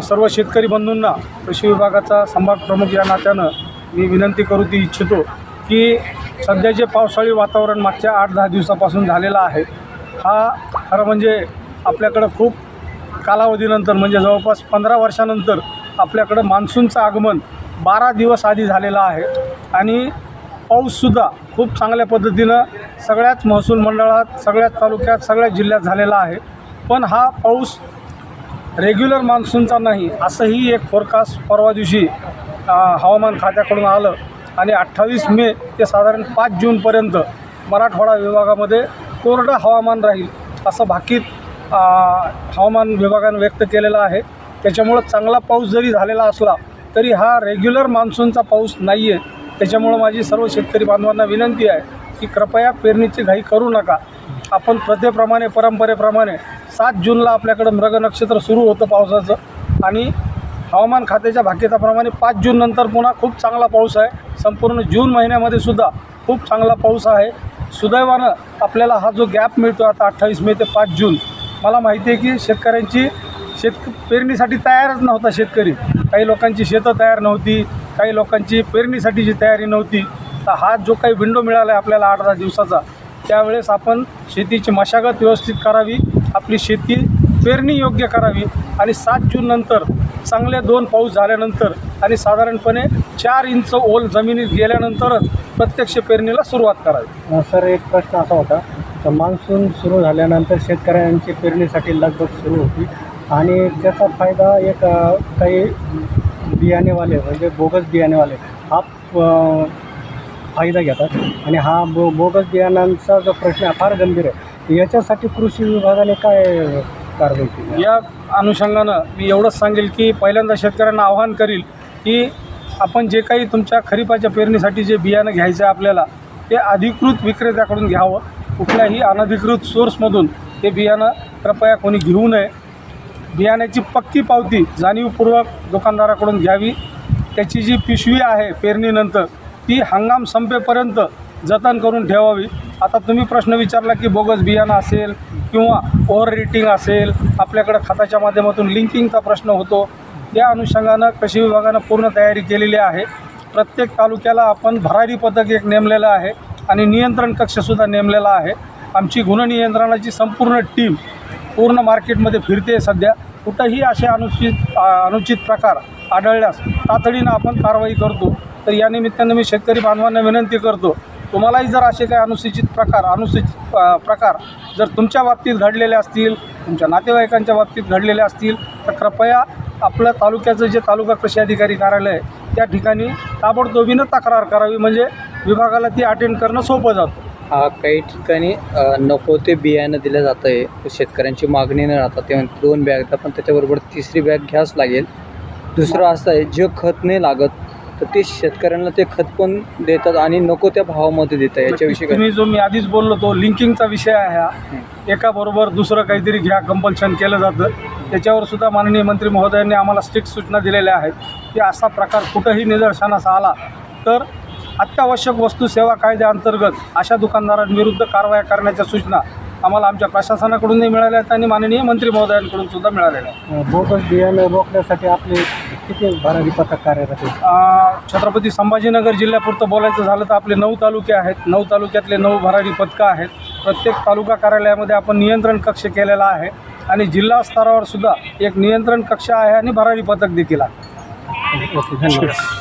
सर्व शेतकरी बंधूंना कृषी विभागाचा संभाग प्रमुख या नात्यानं मी विनंती करू ती इच्छितो की सध्या जे पावसाळी वातावरण मागच्या आठ दहा दिवसापासून झालेलं आहे हा खरं म्हणजे आपल्याकडं खूप कालावधीनंतर म्हणजे जवळपास पंधरा वर्षानंतर आपल्याकडं मान्सूनचं आगमन बारा दिवस आधी झालेलं आहे आणि पाऊससुद्धा खूप चांगल्या पद्धतीनं सगळ्याच महसूल मंडळात सगळ्याच तालुक्यात सगळ्याच जिल्ह्यात झालेला आहे. पण हा पाऊस रेग्युलर मान्सूनचा नाही असंही एक फोरकास्ट परवा दिवशी हवामान खात्याकडून आलं. आणि अठ्ठावीस मे ते साधारण पाच जूनपर्यंत मराठवाडा विभागामध्ये कोरडं हवामान राहील असं भाकीत हवामान विभागानं व्यक्त केलेलं आहे. त्याच्यामुळं चांगला पाऊस जरी झालेला असला तरी हा रेग्युलर मान्सूनचा पाऊस नाही आहे त्याच्यामुळं माझी सर्व शेतकरी बांधवांना विनंती आहे की कृपया पेरणीची घाई करू नका. आपण प्रथेप्रमाणे परंपरेप्रमाणे सात जूनला आपल्याकडं मृग नक्षत्र सुरू होतं पावसाचं. आणि हवामान खात्याच्या भाकिताप्रमाणे पाच जून नंतर पुन्हा खूप चांगला पाऊस आहे. संपूर्ण जून महिन्यामध्ये सुद्धा खूप चांगला पाऊस आहे. सुदैवानं आपल्याला हा जो गॅप मिळतो आता अठ्ठावीस मे ते पाच जून मला माहिती आहे की शेतकऱ्यांची शेत पेरणीसाठी तयारच नव्हता शेतकरी. काही लोकांची शेतं तयार नव्हती काही लोकांची पेरणीसाठीची तयारी नव्हती. तर हा जो काही विंडो मिळाला आहे आपल्याला आठ दहा दिवसाचा त्यावेळेस आपण शेतीची मशागत व्यवस्थित करावी. आपली शेती पेरणी योग्य करावी आणि सात जून नंतर चांगले दोन पाऊस झाल्यानंतर आणि साधारणपणे चार इंच ओल जमिनीत गेल्यानंतरच प्रत्यक्ष पेरणीला सुरुवात करावी. सर एक प्रश्न असा होता. तर मान्सून सुरू झाल्यानंतर शेतकऱ्यांची पेरणीसाठी लगबग सुरू होती. आणि त्याचा फायदा एक काही बियाणेवाले म्हणजे बोगस बियाणेवाले हा फायदा घेतात. आणि हा बो बोगस बियाणांचा जो प्रश्न आहे फार गंभीर आहे. याच्यासाठी कृषी विभागाने काय कारवाई केली? या अनुषंगानं मी एवढंच सांगेल की पहिल्यांदा शेतकऱ्यांना आवाहन करील की आपण जे काही तुमच्या खरीपाच्या पेरणीसाठी जे बियाणं घ्यायचं आहे आपल्याला ते अधिकृत विक्रेत्याकडून घ्यावं. कुठल्याही अनधिकृत सोर्समधून ते बियाणं कृपया कोणी घेऊ नये. बियाण्याची पक्की पावती जाणीवपूर्वक दुकानदाराकडून घ्यावी. त्याची जी पिशवी आहे पेरणीनंतर ती हंगाम संपेपर्यंत जतन करून ठेवावी. आता तुम्ही प्रश्न विचारला की बोगस बियाणं असेल किंवा ओव्हर रेटिंग असेल आपल्याकडं खताच्या माध्यमातून लिंकिंगचा प्रश्न होतो. या अनुषंगानं कृषी विभागानं पूर्ण तयारी केलेली आहे. प्रत्येक तालुक्याला आपण भरारी पथक एक नेमलेलं आहे आणि नियंत्रण कक्षसुद्धा नेमलेला आहे. आमची गुणनियंत्रणाची संपूर्ण टीम पूर्ण मार्केटमध्ये फिरते सध्या. कुठंही असे अनुचित अनुचित प्रकार आढळल्यास तातडीनं आपण कारवाई करतो. तर या निमित्तानं मी शेतकरी बांधवांना विनंती करतो तुम्हालाही जर असे काही अनुसूचित प्रकार अनुसूचित प्रकार जर तुमच्या बाबतीत घडलेले असतील तुमच्या नातेवाईकांच्या बाबतीत घडलेले असतील तर कृपया आपलं तालुक्याचं जे तालुका कृषी अधिकारी कार्यालय आहे त्या ठिकाणी ताबडतोबीनं तक्रार करावी. म्हणजे विभागाला ती अटेंड करणं सोपं जातं. काही ठिकाणी नको ते बियाणं दिलं जातं आहे शेतकऱ्यांची मागणी न राहता ते दोन बॅग पण त्याच्याबरोबर तिसरी बॅग घ्यावंच लागेल. दुसरं असं आहे जे खत नाही लागत तर ते शेतकऱ्यांना ते खत पण देतात आणि नको त्या भावामध्ये देतात याच्याविषयी काय? तुम्ही जो मी आधीच बोललो तो लिंकिंगचा विषय आहे हा. एकाबरोबर दुसरं काहीतरी घ्या कंपल्शन केलं जातं. त्याच्यावर सुद्धा माननीय मंत्री महोदयांनी आम्हाला स्ट्रिक्ट सूचना दिलेल्या आहेत. की असा प्रकार कुठंही निदर्शनास आला तर अत्यावश्यक वस्तू सेवा कायद्याअंतर्गत अशा दुकानदारांविरुद्ध कारवाया करण्याच्या सूचना आम्हाला आमच्या प्रशासनाकडूनही मिळाल्या आहेत आणि माननीय मंत्री महोदयांकडून सुद्धा मिळालेल्या आहेत. बोगस बियाणं रोखण्यासाठी आपले किती भरारी पथक कार्यरत आहे? अ, छत्रपती संभाजीनगर जिल्ह्यापुरतं बोलायचं झालं तर आपले नऊ तालुके आहेत. नऊ तालुक्यातले नऊ भरारी पथकं आहेत. प्रत्येक तालुका कार्यालयामध्ये आपण नियंत्रण कक्ष केलेला आहे आणि जिल्हा स्तरावर सुद्धा एक नियंत्रण कक्ष आहे आणि भरारी पथक देखील आहे. ओके धन्यवाद.